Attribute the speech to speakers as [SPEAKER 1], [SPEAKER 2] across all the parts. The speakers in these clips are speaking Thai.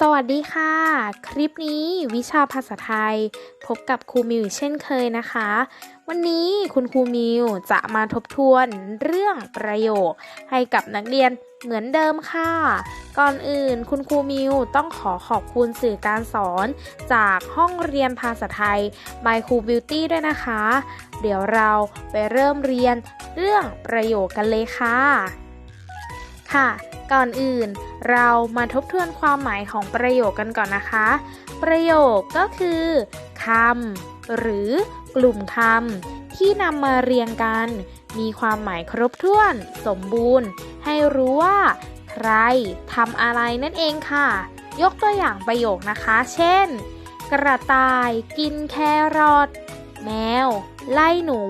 [SPEAKER 1] สวัสดีค่ะ คลิปนี้วิชาภาษาไทย พบกับครูมิวเช่นเคยนะคะ วันนี้คุณครูมิวจะมาทบทวนเรื่องประโยค ให้กับนักเรียนเหมือนเดิมค่ะ ก่อนอื่นคุณครูมิวต้องขอขอบคุณสื่อการสอน จากห้องเรียนภาษาไทย by ครูบิวตี้ด้วยนะคะ เดี๋ยวเราไปเริ่มเรียนเรื่องประโยคกันเลยค่ะ ค่ะ ก่อนอื่น เรามาทบทวนความหมายของประโยคกันก่อนนะคะ ประโยคก็คือคำหรือกลุ่มคำที่นำมาเรียงกัน มีความหมายครบถ้วน สมบูรณ์ ให้รู้ว่า ใครทำอะไรนั่นเองค่ะ ยกตัวอย่างประโยคนะคะ เช่น กระต่ายกินแครอทแมว ไล่หนู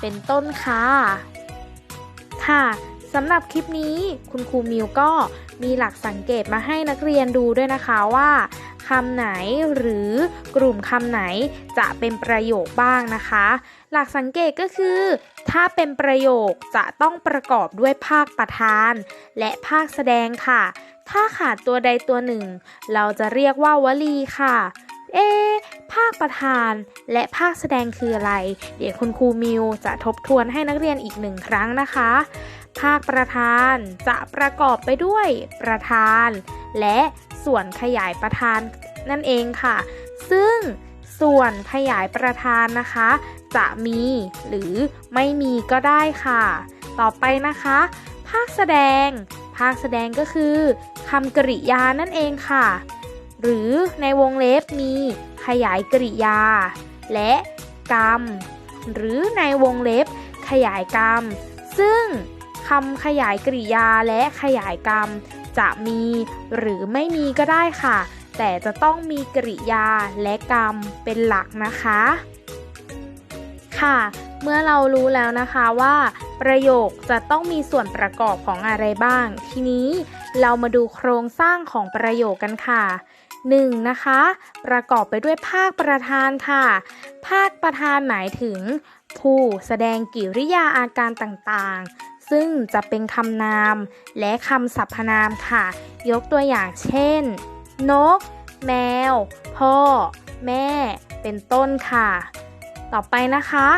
[SPEAKER 1] เป็นต้นค่ะค่ะ สำหรับคลิปนี้คุณครูมิวก็มีหลักสังเกตมาให้นักเรียนดูด้วยนะคะว่าคำไหนหรือกลุ่มคำไหนจะเป็นประโยคบ้างนะคะ หลักสังเกตก็คือ ถ้าเป็นประโยคจะต้องประกอบด้วยภาคประธาน และภาคแสดงค่ะ ถ้าขาดตัวใดตัวหนึ่ง เราจะเรียกว่าวลีค่ะเอ๊ภาคประธานและภาคแสดงคืออะไร เดี๋ยวคุณครูมิวจะทบทวนให้นักเรียนอีกหนึ่งครั้งนะคะ ภาคประธานจะประกอบไปด้วยประธาน และส่วนขยายประธานนั่นเองค่ะ ซึ่งส่วนขยายประธานนะคะ จะมีหรือไม่มีก็ได้ค่ะ ต่อไปนะคะ ภาคแสดง ภาคแสดงก็คือคำกริยานั่นเองค่ะ หรือในวงเล็บมีขยายกริยา และกรรม หรือในวงเล็บขยายกรรม ซึ่งำขยายกริยาและขยายกรรม จะมีหรือไม่มีก็ได้ค่ะ แต่จะต้องมีกริยาและกรรมเป็นหลักนะคะ ค่ะ เมื่อเรารู้แล้วนะคะว่า ประโยคจะต้องมีส่วนประกอบของอะไรบ้าง ทีนี้เรามาดูโครงสร้างของประโยคกันค่ะ 1. นะคะ ประกอบไปด้วยภาคประธานค่ะ ภาคประธานหมายถึงผู้แสดงกิริยาอาการต่างๆ ซึ่งจะเป็นคำนามและคำสรรพนามค่ะ ยกตัวอย่างเช่น นก แมว พ่อ แม่ เป็นต้นค่ะ ต่อไปนะคะ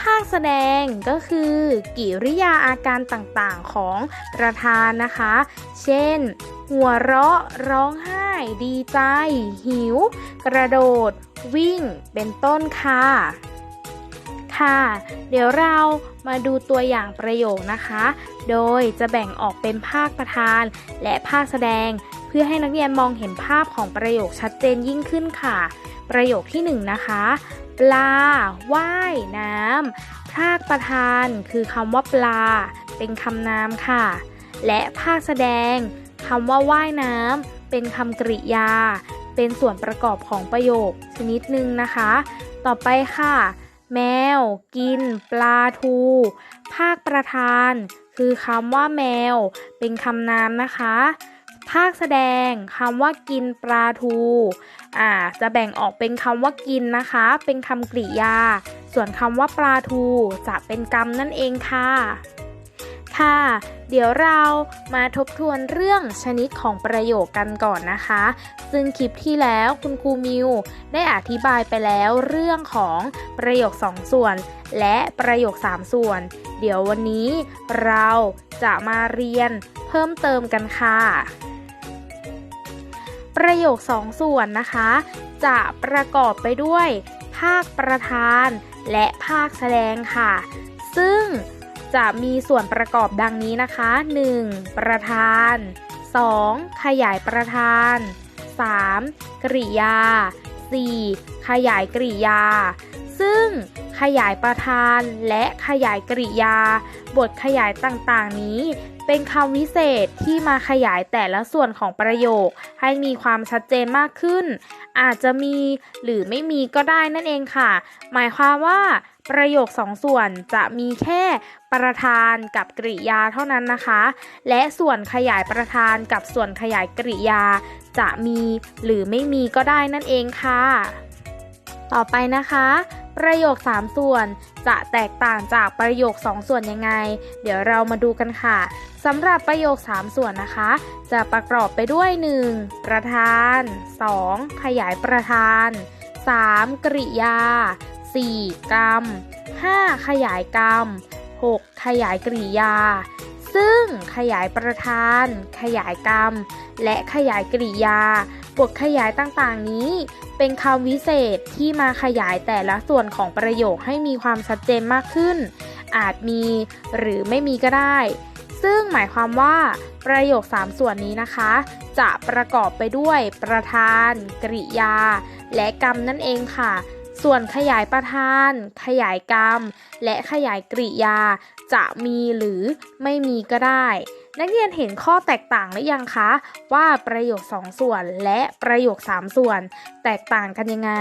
[SPEAKER 1] ภาคแสดงก็คือ กิริยาอาการต่างๆของประธานนะคะ เช่น หัวเราะ ร้องไห้ ดีใจ หิว กระโดด วิ่ง เป็นต้นค่ะ ค่ะ เดี๋ยวเรามาดูตัวอย่างประโยคนะคะ โดยจะแบ่งออกเป็นภาคประธาน และภาคแสดง เพื่อให้นักเรียนมองเห็นภาพของประโยคชัดเจนยิ่งขึ้นค่ะ ประโยคที่1นงนะคะ ปลาว่ายน้ำภาคประธานคือคำว่าปลา เป็นคำนามค่ะ และภาคแสดงคำว่าว่ายน้ำเป็นคำกริยา เป็นส่วนประกอบของประโยคชนิดหนึ่งนะคะ ต่อไปค่ะ แมว กิน ปลาทู ภาคประธาน คือคำว่าแมว เป็นคำนามนะคะ ภาคแสดงคำว่ากินปลาทูอ่าจะแบ่งออกเป็นคำว่ากินนะคะ เป็นคำกริยา ส่วนคำว่าปลาทูจะเป็นกรรมนั่นเองค่ะ ค่ะ เดี๋ยวเรามาทบทวนเรื่องชนิดของประโยคกันก่อนนะคะ ซึ่งคลิปที่แล้วคุณครูมิวได้อธิบายไปแล้วเรื่องของประโยค 2 ส่วน และประโยค 3 ส่วน เดี๋ยววันนี้เราจะมาเรียนเพิ่มเติมกันค่ะ ประโยค 2 ส่วนนะคะ จะประกอบไปด้วย ภาคประธาน และภาคแสดงค่ะ ซึ่ง จะมีส่วนประกอบดังนี้นะคะ 1. ประธาน 2. ขยายประธาน 3. กริยา 4. ขยายกริยา ซึ่งขยายประธานและขยายกริยา บทขยายต่างๆนี้ เป็นคำวิเศษที่มาขยายแต่ละส่วนของประโยค ให้มีความชัดเจนมากขึ้น อาจจะมีหรือไม่มีก็ได้นั่นเองค่ะ หมายความว่าประโยคสองส่วนจะมีแค่ประธานกับกริยาเท่านั้นนะคะ และส่วนขยายประธานกับส่วนขยายกริยา จะมีหรือไม่มีก็ได้นั่นเองค่ะ ต่อไปนะคะ ประโยค 3 ส่วน จะแตกต่างจากประโยค 2 ส่วนยังไง เดี๋ยวเรามาดูกันค่ะสำหรับประโยค 3 ส่วนนะคะ จะประกอบไปด้วย 1. ประธาน 2. ขยายประธาน 3. กริยา 4. กรรม 5. ขยายกรรม 6. ขยายกริยา ซึ่งขยายประธาน ขยายกรรม และขยายกริยา บทขยายต่างๆนี้ เป็นคำวิเศษที่มาขยายแต่ละส่วนของประโยคให้มีความชัดเจนมากขึ้น อาจมีหรือไม่มีก็ได้ ซึ่งหมายความว่า ประโยค 3 ส่วนนี้นะคะ จะประกอบไปด้วยประธาน กริยา และกรรมนั่นเองค่ะส่วนขยายประธาน ขยายกรรม และขยายกริยา จะมีหรือไม่มีก็ได้ นักเรียนเห็นข้อแตกต่างหรือยังคะ ว่าประโยค 2 ส่วนและประโยค 3 ส่วน แตกต่างกันยังไง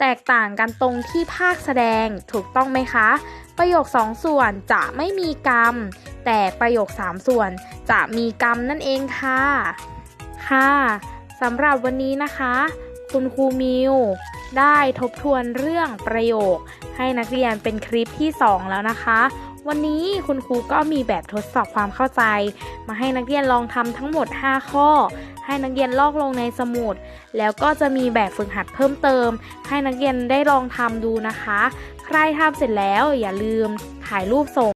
[SPEAKER 1] แตกต่างกันตรงที่ภาคแสดงถูกต้องไหมคะ ประโยค 2 ส่วนจะไม่มีกรรม แต่ประโยค 3 ส่วนจะมีกรรมนั่นเองค่ะ ค่ะสำหรับวันนี้นะคะ คุณครูมิวได้ทบทวนเรื่องประโยค ให้นักเรียนเป็นคลิปที่ 2 แล้วนะคะ วันนี้คุณครูก็มีแบบทดสอบความเข้าใจ มาให้นักเรียนลองทำทั้งหมด 5 ข้อ ให้นักเรียนลอกลงในสมุด แล้วก็จะมีแบบฝึกหัดเพิ่มเติม ให้นักเรียนได้ลองทำดูนะคะ ใครทำเสร็จแล้วอย่าลืมถ่ายรูปส่ง